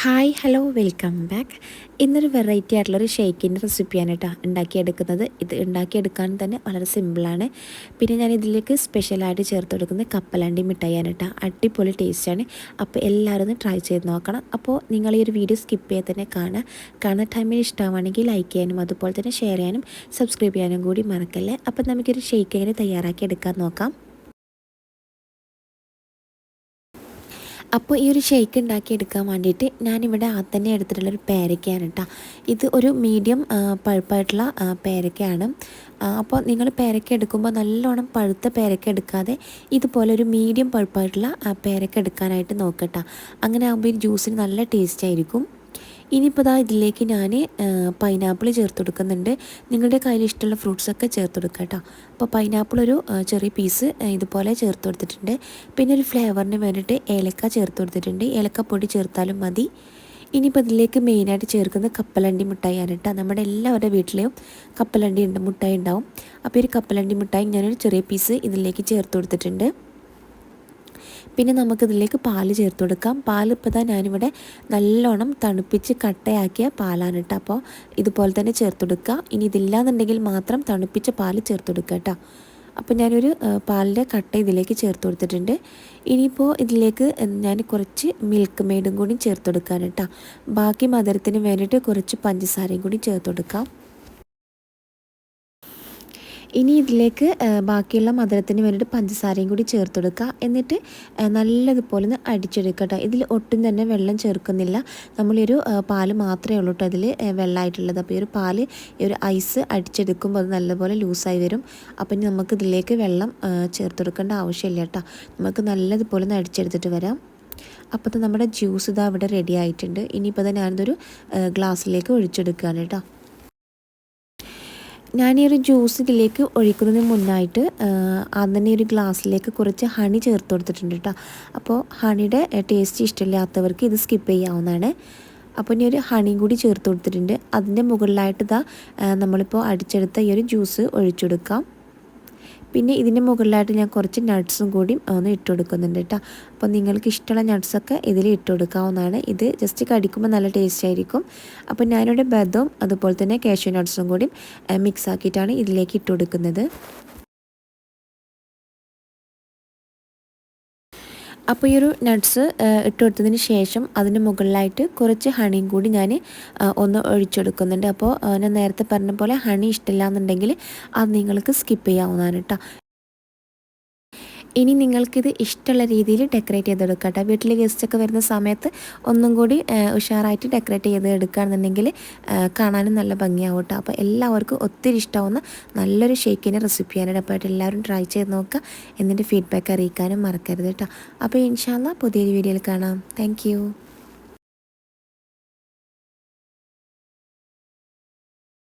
Hi hello welcome back ഇന്നൊരു variety ആയിട്ടുള്ളൊരു ഷേക്കിന്റെ റെസിപ്പിയാണ് കേട്ടോ ഉണ്ടാക്കിയെടുക്കുന്നത്. ഇത് ഉണ്ടാക്കിയെടുക്കാൻ തന്നെ വളരെ സിമ്പിളാണ് പിന്നെ ഞാൻ ഇതിലേക്ക് സ്പെഷ്യലായിട്ട് ചേർത്ത് കൊടുക്കുന്നത് കപ്പലണ്ടി മിഠായിയാണ് കേട്ടോ അടിപൊളി ടേസ്റ്റാണ് അപ്പോൾ എല്ലാവരും ഒന്ന് ട്രൈ ചെയ്ത് നോക്കണം. അപ്പോൾ നിങ്ങൾ ഈ ഒരു വീഡിയോ സ്കിപ്പ് ചെയ്യാൻ തന്നെ കാണുക. കാണുന്ന ടൈമിൽ ഇഷ്ടമാണെങ്കിൽ ലൈക്ക് ചെയ്യാനും അതുപോലെ തന്നെ ഷെയർ ചെയ്യാനും സബ്സ്ക്രൈബ് ചെയ്യാനും കൂടി മറക്കല്ലേ. അപ്പോൾ നമുക്കൊരു ഷേക്ക് എങ്ങനെ തയ്യാറാക്കി എടുക്കാൻ നോക്കാം. അപ്പോൾ ഈ ഒരു ഷേക്ക് ഉണ്ടാക്കിയെടുക്കാൻ വേണ്ടിയിട്ട് ഞാനിവിടെ ആ തന്നെ എടുത്തിട്ടുള്ളൊരു പേരക്കയാണ് കേട്ടോ. ഇത് ഒരു മീഡിയം പഴുപ്പായിട്ടുള്ള പേരക്കയാണ്. അപ്പോൾ നിങ്ങൾ പേരക്ക എടുക്കുമ്പോൾ നല്ലോണം പഴുത്ത പേരക്ക എടുക്കാതെ ഇതുപോലെ ഒരു മീഡിയം പഴുപ്പായിട്ടുള്ള പേരക്ക എടുക്കാനായിട്ട് നോക്കട്ടോ അങ്ങനെ ആകുമ്പോൾ ഈ ജ്യൂസിന് നല്ല ടേസ്റ്റ് ആയിരിക്കും. ഇനിയിപ്പോൾ ദാ ഇതിലേക്ക് ഞാൻ പൈനാപ്പിൾ ചേർത്ത് കൊടുക്കുന്നുണ്ട് നിങ്ങളുടെ കയ്യിൽ ഇഷ്ടമുള്ള ഫ്രൂട്ട്സൊക്കെ ചേർത്ത് കൊടുക്കുക കേട്ടോ അപ്പോൾ പൈനാപ്പിൾ ഒരു ചെറിയ പീസ് ഇതുപോലെ ചേർത്ത് കൊടുത്തിട്ടുണ്ട് പിന്നെ ഒരു ഫ്ലേവറിന് വേണ്ടിയിട്ട് ഏലക്ക ചേർത്ത് കൊടുത്തിട്ടുണ്ട് ഏലക്കപ്പൊടി ചേർത്താലും മതി. ഇനിയിപ്പോൾ ഇതിലേക്ക് മെയിനായിട്ട് ചേർക്കുന്ന കപ്പലണ്ടി മിഠായിയാണ് കേട്ടോ നമ്മുടെ എല്ലാവരുടെ വീട്ടിലെയും കപ്പലണ്ടി ഉണ്ട് മിഠായി ഉണ്ടാവും. അപ്പോൾ ഒരു കപ്പലണ്ടി മിഠായി ഞാനൊരു ചെറിയ പീസ് ഇതിലേക്ക് ചേർത്ത് കൊടുത്തിട്ടുണ്ട് പിന്നെ നമുക്കിതിലേക്ക് പാൽ ചേർത്ത് കൊടുക്കാം. പാൽ ഇപ്പോൾ തന്നെ ഞാനിവിടെ നല്ലോണം തണുപ്പിച്ച് കട്ടയാക്കിയ പാലാണ് കേട്ടോ അപ്പോൾ ഇതുപോലെ തന്നെ ചേർത്ത് കൊടുക്കുക. ഇനി ഇതില്ലാന്നുണ്ടെങ്കിൽ മാത്രം തണുപ്പിച്ച പാൽ ചേർത്ത് കൊടുക്കുക കേട്ടോ അപ്പോൾ ഞാനൊരു പാലിന്റെ കട്ട ഇതിലേക്ക് ചേർത്ത് കൊടുത്തിട്ടുണ്ട്. ഇനിയിപ്പോൾ ഇതിലേക്ക് ഞാൻ കുറച്ച് മിൽക്ക് മെയ്ഡും കൂടി ചേർത്ത് കൊടുക്കാൻ കേട്ടോ ബാക്കി മധുരത്തിന് വേണ്ടിയിട്ട് കുറച്ച് പഞ്ചസാരയും കൂടി ചേർത്ത് കൊടുക്കാം. ഇനി ഇതിലേക്ക് ബാക്കിയുള്ള മധുരത്തിന് വേണ്ടിയിട്ട് പഞ്ചസാരയും കൂടി ചേർത്ത് കൊടുക്കുക എന്നിട്ട് നല്ലതുപോലെ ഒന്ന് അടിച്ചെടുക്കട്ടെ ഇതിൽ ഒട്ടും തന്നെ വെള്ളം ചേർക്കുന്നില്ല. നമ്മളൊരു പാൽ മാത്രമേ ഉള്ളൂ കേട്ടോ അതിൽ വെള്ളമായിട്ടുള്ളത്. അപ്പോൾ ഈ ഒരു പാൽ ഈ ഒരു ഐസ് അടിച്ചെടുക്കുമ്പോൾ അത് നല്ലപോലെ ലൂസായി വരും. അപ്പം ഇനി നമുക്ക് ഇതിലേക്ക് വെള്ളം ചേർത്ത് കൊടുക്കേണ്ട ആവശ്യമില്ല കേട്ടോ നമുക്ക് നല്ലതുപോലെ ഒന്ന് അടിച്ചെടുത്തിട്ട് വരാം. അപ്പോൾ നമ്മുടെ ജ്യൂസ് ഇതാ ഇവിടെ റെഡി ആയിട്ടുണ്ട്. ഇനിയിപ്പോൾ ഞാനിതൊരു ഗ്ലാസ്സിലേക്ക് ഒഴിച്ചെടുക്കുകയാണ് കേട്ടോ ഞാൻ ഈ ഒരു ജ്യൂസ് ഇതിലേക്ക് ഒഴിക്കുന്നതിന് മുന്നായിട്ട് അതിനെ ഒരു ഗ്ലാസ്സിലേക്ക് കുറച്ച് ഹണി ചേർത്ത് കൊടുത്തിട്ടുണ്ട് കേട്ടോ അപ്പോൾ ഹണിയുടെ ടേസ്റ്റ് ഇഷ്ടമില്ലാത്തവർക്ക് ഇത് സ്കിപ്പ് ചെയ്യാവുന്നതാണ്. അപ്പോൾ ഇനി ഒരു ഹണിയും കൂടി ചേർത്ത് കൊടുത്തിട്ടുണ്ട്. അതിന്റെ മുകളിലായിട്ട് ഇതാ നമ്മളിപ്പോൾ അടിച്ചെടുത്ത ഈ ഒരു ജ്യൂസ് ഒഴിച്ചു കൊടുക്കാം. പിന്നെ ഇതിന്റെ മുകളിലായിട്ട് ഞാൻ കുറച്ച് നട്ട്സും കൂടി ഒന്ന് ഇട്ട് കൊടുക്കുന്നുണ്ട് കേട്ടോ. അപ്പോൾ നിങ്ങൾക്ക് ഇഷ്ടമുള്ള നട്ട്സൊക്കെ ഇതിൽ ഇട്ട് കൊടുക്കാവുന്നതാണ്. ഇത് ജസ്റ്റ് കടിക്കുമ്പോൾ നല്ല ടേസ്റ്റ് ആയിരിക്കും. അപ്പോൾ ഞാനിവിടെ ബദവും അതുപോലെ തന്നെ കാഷ്യൂ നട്ട്സും കൂടി മിക്സ് ആക്കിയിട്ടാണ് ഇതിലേക്ക് ഇട്ട് കൊടുക്കുന്നത്. അപ്പോൾ ഈ ഒരു നട്ട്സ് ഇട്ട് കൊടുത്തതിന് ശേഷം അതിന് മുകളിലായിട്ട് കുറച്ച് ഹണിയും കൂടി ഞാൻ ഒന്ന് ഒഴിച്ചെടുക്കുന്നുണ്ട്. അപ്പോൾ ഞാൻ നേരത്തെ പറഞ്ഞ പോലെ ഹണി ഇഷ്ടമില്ല എന്നുണ്ടെങ്കിൽ അത് നിങ്ങൾക്ക് സ്കിപ്പ് ചെയ്യാവുന്നതാണ് കേട്ടോ. ഇനി നിങ്ങൾക്കിത് ഇഷ്ടമുള്ള രീതിയിൽ ഡെക്കറേറ്റ് ചെയ്തെടുക്കാം കേട്ടോ വീട്ടിൽ ഗസ്റ്റൊക്കെ വരുന്ന സമയത്ത് ഒന്നും കൂടി ഉഷാറായിട്ട് ഡെക്കറേറ്റ് ചെയ്ത് എടുക്കുകയാണെന്നുണ്ടെങ്കിൽ കാണാനും നല്ല ഭംഗിയാവും കേട്ടോ അപ്പോൾ എല്ലാവർക്കും ഒത്തിരി ഇഷ്ടമാവുന്ന നല്ലൊരു ഷേക്കിന്റെ റെസിപ്പിയാണ് അപ്പോൾ എല്ലാവരും ട്രൈ ചെയ്ത് നോക്കുക. എന്നിട്ട് ഫീഡ്ബാക്ക് അറിയിക്കാനും മറക്കരുത് കേട്ടോ അപ്പോൾ ഇൻഷാല്ല പുതിയൊരു വീഡിയോയിൽ കാണാം. താങ്ക്